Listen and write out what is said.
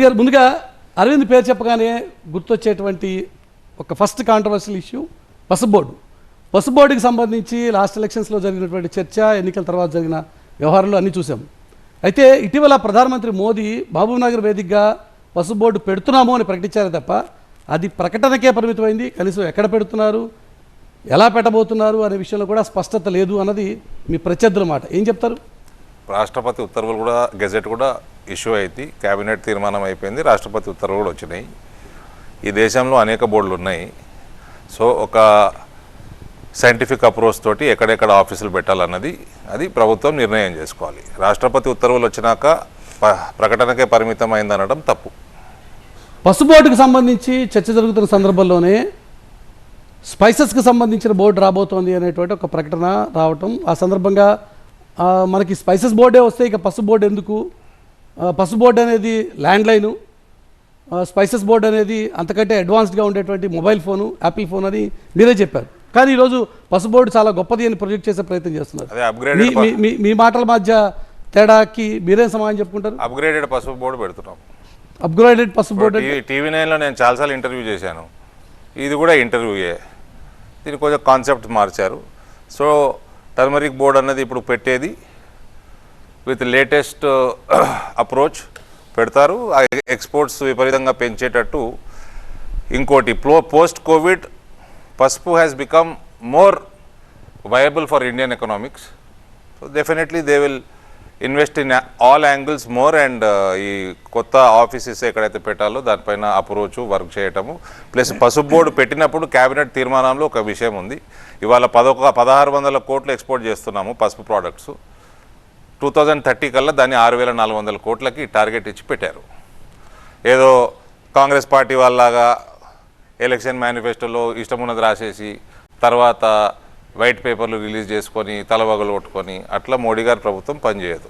గారు ముందుగా అరవింద్ పేరు చెప్పగానే గుర్తొచ్చేటువంటి ఒక ఫస్ట్ కాంట్రవర్షియల్ ఇష్యూ పసుపు బోర్డు పసుపు బోర్డుకి సంబంధించి లాస్ట్ ఎలక్షన్స్లో జరిగినటువంటి చర్చ ఎన్నికల తర్వాత జరిగిన వ్యవహారాలు అన్నీ చూసాం. అయితే ఇటీవల ప్రధానమంత్రి మోదీ మహబూబ్ నగర్ వేదికగా పసుపు బోర్డు పెడుతున్నాము అని ప్రకటించారు తప్ప అది ప్రకటనకే పరిమితమైంది. కనీసం ఎక్కడ పెడుతున్నారు ఎలా పెట్టబోతున్నారు అనే విషయంలో కూడా స్పష్టత లేదు అన్నది మీ ప్రత్యర్థుల మాట. ఏం చెప్తారు? రాష్ట్రపతి ఉత్తర్వులు కూడా గెజెట్ కూడా ఇష్యూ అయితే కేబినెట్ తీర్మానం అయిపోయింది రాష్ట్రపతి ఉత్తర్వులు కూడా వచ్చినాయి. ఈ దేశంలో అనేక బోర్డులు ఉన్నాయి. సో ఒక సైంటిఫిక్ అప్రోచ్ తోటి ఎక్కడెక్కడ ఆఫీసులు పెట్టాలన్నది అది ప్రభుత్వం నిర్ణయం చేసుకోవాలి. రాష్ట్రపతి ఉత్తర్వులు వచ్చినాక ప్రకటనకే పరిమితం అయిందనడం తప్పు. పసు సంబంధించి చర్చ జరుగుతున్న సందర్భంలోనే స్పైసెస్కి సంబంధించిన బోర్డు రాబోతోంది అనేటువంటి ఒక ప్రకటన రావటం ఆ సందర్భంగా మనకి స్పైసెస్ బోర్డే వస్తే ఇక పసు బోర్డు ఎందుకు? పసు బోర్డు అనేది ల్యాండ్ లైను స్పైసెస్ బోర్డు అనేది అంతకంటే అడ్వాన్స్డ్గా ఉండేటువంటి మొబైల్ ఫోను యాపిల్ ఫోన్ అని మీరే చెప్పారు. కానీ ఈరోజు పసు బోర్డు చాలా గొప్పది అని ప్రొజెక్ట్ చేసే ప్రయత్నం చేస్తున్నారు. మీ- మాటల మధ్య తేడాకి మీరేం సమాధానం చెప్పుకుంటారు? అప్గ్రేడెడ్ పసుపు బోర్డు పెడుతున్నాం. అప్గ్రేడెడ్ పసు బోర్డు టీవీ నైన్లో నేను చాలాసార్లు ఇంటర్వ్యూ చేశాను. ఇది కూడా ఇంటర్వ్యూయే. దీని కొంచెం కాన్సెప్ట్ మార్చారు. సో టర్మరిక్ బోర్డ్ అన్నది ఇప్పుడు పెట్టేది విత్ లేటెస్ట్ అప్రోచ్ పెడతారు. ఆ ఎక్స్పోర్ట్స్ విపరీతంగా పెంచేటట్టు ఇంకోటి ప్లో పోస్ట్ కోవిడ్ పసుపు has become more viable for Indian economics so definitely they will invest in all angles more and ఈ కొత్త ఆఫీసెస్ ఎక్కడైతే పెట్టాలో దానిపైన అప్రోచ్ వర్క్ చేయటము. ప్లస్ పసుపు బోర్డు పెట్టినప్పుడు క్యాబినెట్ తీర్మానంలో ఒక విషయం ఉంది. ఇవాళ పదొక పదహారు వందల కోట్లు ఎక్స్పోర్ట్ చేస్తున్నాము పసుపు ప్రోడక్ట్స్ టూ థౌజండ్ థర్టీ కల్లా దాన్ని ఆరు వేల నాలుగు వందల కోట్లకి టార్గెట్ ఇచ్చి పెట్టారు. ఏదో కాంగ్రెస్ పార్టీ వాళ్ళలాగా ఎలక్షన్ మేనిఫెస్టోలో ఇష్టం ఉన్నది రాసేసి తర్వాత వైట్ పేపర్లు రిలీజ్ చేసుకొని తలవగలు కొట్టుకొని అట్లా మోడీ గారి ప్రభుత్వం పనిచేయదు.